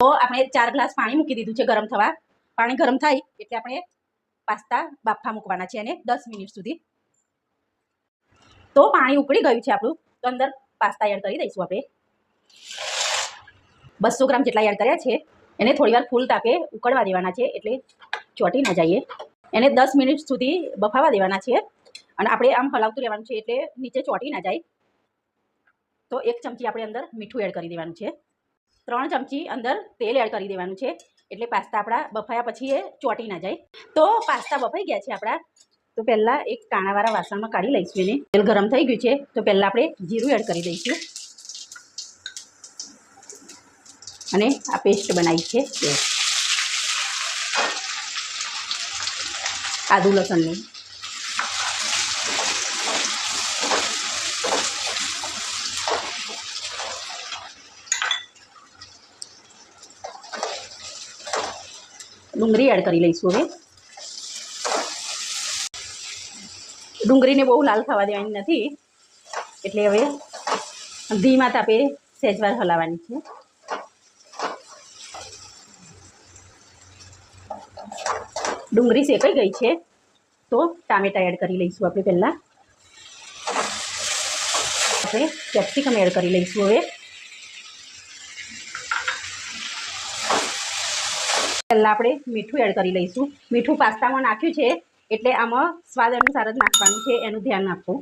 તો આપણે ચાર ગ્લાસ પાણી મૂકી દીધું છે ગરમ થવા. પાણી ગરમ થાય એટલે આપણે પાસ્તા બાફા મૂકવાના છે અને દસ મિનિટ સુધી. તો પાણી ઉકળી ગયું છે આપણું. તો અંદર પાસ્તા એડ કરી દઈશું આપણે. બસો ગ્રામ જેટલા એડ કર્યા છે. એને થોડીવાર ફૂલ તાપે ઉકળવા દેવાના છે એટલે ચોટી ના જઈએ એને દસ મિનિટ સુધી બફાવા દેવાના છે. અને આપણે આમ હલાવતું રહેવાનું છે એટલે નીચે ચોટી ના જાય. તો એક ચમચી આપણે અંદર મીઠું એડ કરી દેવાનું છે. ત્રણ ચમચી અંદર તેલ એડ કરી દેવાનું છે. એટલે પાસ્તા આપણા બફાયા પછી એ ચોટી ના જાય. તો પાસ્તા બફાઈ ગયા છે આપણા. તો પહેલાં એક કાણાવાળા વાસણમાં કાઢી લઈશું એને. તેલ ગરમ થઈ ગયું છે. તો પહેલાં આપણે જીરું એડ કરી દઈશું. અને આ પેસ્ટ બનાવી છે. આદુ લસણની. ડુંગળી એડ કરી લઈશું હવે. ડુંગળીને બહુ લાલ થવા દેવાની નથી. એટલે હવે ધીમા તાપે સહેજવાર હલાવવાની છે. ડુંગળી શેકાઈ ગઈ છે, તો ટામેટા એડ કરી લઈશું આપણે પહેલાં. આપણે કેપ્સિકમ એડ કરી લઈશું હવે. પહેલાં આપણે મીઠું એડ કરી લઈશું. મીઠું પાસ્તામાં નાખ્યું છે, એટલે આમાં સ્વાદ અનુસાર જ નાખવાનું છે, એનું ધ્યાન આપવું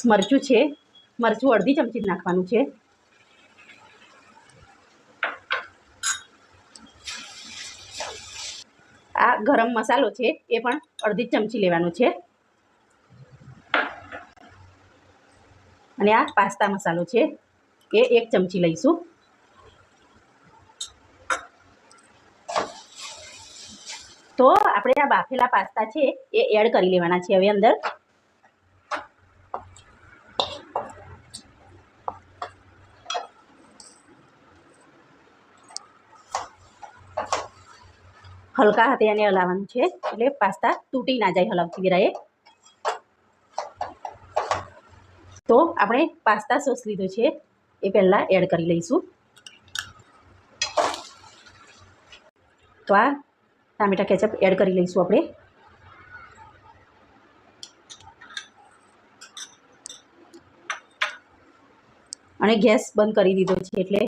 મરચું છે, મરચું અડધી ચમચી જ નાખવાનું છે. આ ગરમ મસાલો છે, એ પણ અડધી ચમચી લેવાનો છે. અને આ પાસ્તા મસાલો છે. એ એક ચમચી લઈશું. તો આપણે આ બાફેલા પાસ્તા છે એ એડ કરી લેવાના છે હવે અંદર. હલકા હાથે એને હલાવવાનું છે. એટલે પાસ્તા તૂટી ના જાય હલાવતી વિરાએ. તો આપણે પાસ્તા સોસ લીધો છે, એ પહેલાં એડ કરી લઈશું. તો આ ટામેટા કેચઅપ એડ કરી લઈશું આપણે. અને ગેસ બંધ કરી દીધો છે એટલે